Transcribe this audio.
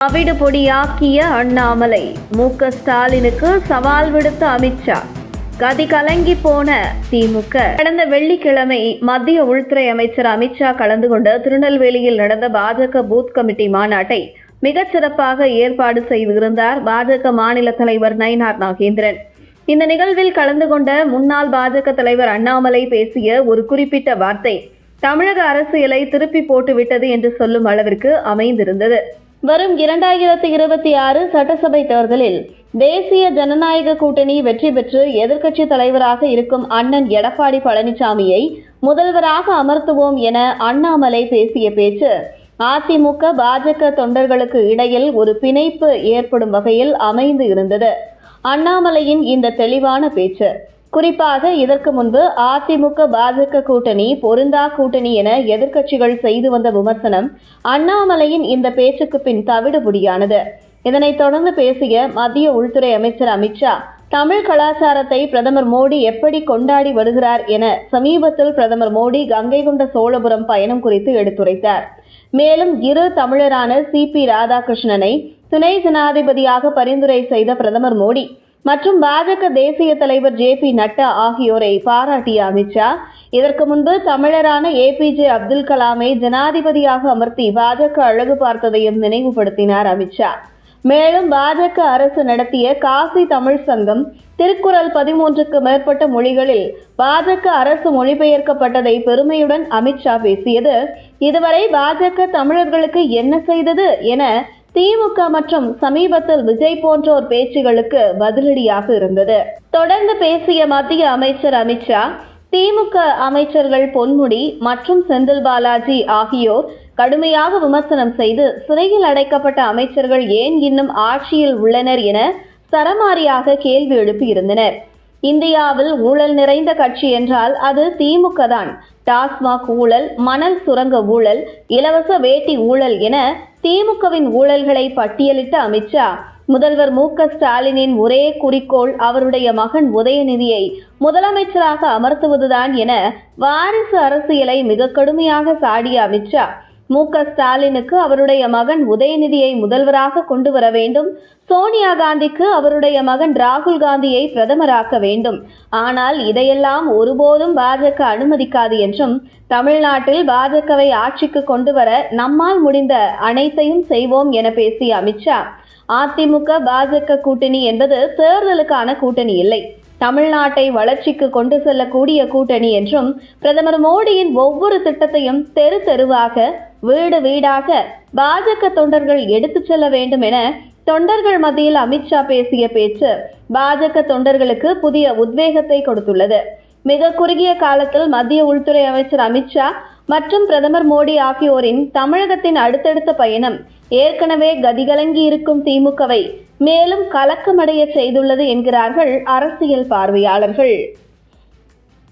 அவிடு பொடியாக்கிய அண்ணாமலை மு. க. ஸ்டாலினுக்கு சவால் விடுத்த அமித்ஷா கதி கலங்கி போன திமுக கடந்த வெள்ளிக்கிழமை மத்திய உள்துறை அமைச்சர் அமித்ஷா கலந்து கொண்ட திருநெல்வேலியில் நடந்த பாஜக பூத் கமிட்டி மாநாட்டை மிகச்சிறப்பாக ஏற்பாடு செய்திருந்தார் பாஜக மாநில தலைவர் நயினார் நாகேந்திரன். இந்த நிகழ்வில் கலந்து கொண்ட முன்னாள் பாஜக தலைவர் அண்ணாமலை பேசிய ஒரு குறிப்பிட்ட வார்த்தை தமிழக அரசியலை திருப்பி போட்டுவிட்டது என்று சொல்லும் அளவிற்கு அமைந்திருந்தது. வரும் இரண்டாயிரத்தி இருபத்தி ஆறு சட்டசபை தேர்தலில் தேசிய ஜனநாயக கூட்டணி வெற்றி பெற்று எதிர்க்கட்சி தலைவராக இருக்கும் அண்ணன் எடப்பாடி பழனிசாமியை முதல்வராக அமர்த்துவோம் என அண்ணாமலை பேசிய பேச்சு அதிமுக பாஜக தொண்டர்களுக்கு இடையில் ஒரு பிணைப்பு ஏற்படும் வகையில் அமைந்து இருந்தது. அண்ணாமலையின் இந்த தெளிவான பேச்சு குறிப்பாக இதற்கு முன்பு அதிமுக பாஜக கூட்டணி பொருந்தா கூட்டணி என எதிர்க்கட்சிகள் செய்து வந்த விமர்சனம் அண்ணாமலையின் இந்த பேச்சுக்கு பின் தவிடுபடியானது இதனைத் தொடர்ந்து பேசிய மத்திய உள்துறை அமைச்சர் அமித்ஷா தமிழ் கலாச்சாரத்தை பிரதமர் மோடி எப்படி கொண்டாடி வருகிறார் என சமீபத்தில் பிரதமர் மோடி கங்கை கொண்ட சோழபுரம் பயணம் குறித்து எடுத்துரைத்தார். மேலும் இரு தமிழரான சி. பி. ராதாகிருஷ்ணனை துணை ஜனாதிபதியாக பரிந்துரை செய்த பிரதமர் மோடி மற்றும் பாஜக தேசிய தலைவர் ஜே பி நட்டா ஆகியோரை பாராட்டிய அமித்ஷா இதற்கு முன்பு தமிழரான ஏபிஜே அப்துல் கலாமை ஜனாதிபதியாக அமர்த்தி பாஜக அழகு பார்த்ததையும் நினைவுபடுத்தினார் அமித்ஷா. மேலும் பாஜக அரசு நடத்திய காசி தமிழ் சங்கம் திருக்குறள் பதிமூன்றுக்கு மேற்பட்ட மொழிகளில் பாஜக அரசு மொழிபெயர்க்கப்பட்டதை பெருமையுடன் அமித்ஷா பேசியது இதுவரை பாஜக தமிழர்களுக்கு என்ன செய்தது? என திமுக மற்றும் சமீபத்தில் விஜய் போன்றோர் பேச்சுகளுக்கு பதிலடியாக இருந்தது. தொடர்ந்து பேசிய மத்திய அமைச்சர் அமித்ஷா திமுக அமைச்சர்கள் பொன்முடி மற்றும் செந்தில் பாலாஜி ஆகியோர் கடுமையாக விமர்சனம் செய்து சிறையில் அடைக்கப்பட்ட அமைச்சர்கள் ஏன் இன்னும் ஆட்சியில் உள்ளனர் என சரமாரியாக கேள்வி எழுப்பியிருந்தனர். இந்தியாவில் ஊழல் நிறைந்த கட்சி என்றால் அது திமுக தான் டாஸ்மாக் ஊழல் மணல் சுரங்க ஊழல் இலவச வேட்டி ஊழல் என திமுகவின் ஊழல்களை பட்டியலிட்ட அமித்ஷா. முதல்வர் மு ஸ்டாலினின் ஒரே குறிக்கோள் அவருடைய மகன் உதயநிதியை முதலமைச்சராக அமர்த்துவதுதான் என வாரிசு அரசியலை மிக கடுமையாக சாடிய அமித்ஷா. மு க ஸ்டாலினுக்கு அவருடைய மகன் உதயநிதியை முதல்வராக கொண்டு வர வேண்டும். சோனியா காந்திக்கு அவருடைய மகன் ராகுல் காந்தியை பிரதமராக்க வேண்டும். ஆனால் இதையெல்லாம் ஒருபோதும் பாஜக அனுமதிக்காது என்றும் தமிழ்நாட்டில் பாஜகவை ஆட்சிக்கு கொண்டு வர நம்மால் முடிந்த அனைத்தையும் செய்வோம் என பேசிய அமித்ஷா அதிமுக பாஜக கூட்டணி என்பது தேர்தலுக்கான கூட்டணி இல்லை. தமிழ்நாட்டை வளர்ச்சிக்கு கொண்டு செல்லக்கூடிய கூட்டணி என்றும் பிரதமர் மோடியின் ஒவ்வொரு திட்டத்தையும் தெரு தெருவாக வீடு வீடாக பாஜக தொண்டர்கள் எடுத்துச் செல்ல வேண்டும் என தொண்டர்கள் மத்தியில் அமித்ஷா பேசிய பேச்சு பாஜக தொண்டர்களுக்கு புதிய உத்வேகத்தை கொடுத்துள்ளது. மிக குறுகிய காலத்தில் மத்திய உள்துறை அமைச்சர் அமித்ஷா மற்றும் பிரதமர் மோடி ஆகியோரின் தமிழகத்தின் அடுத்தடுத்த பயணம் ஏற்கனவே கதிகலங்கி இருக்கும் திமுகவை மேலும் கலக்கமடைய செய்துள்ளது என்கிறார்கள் அரசியல் பார்வையாளர்கள்.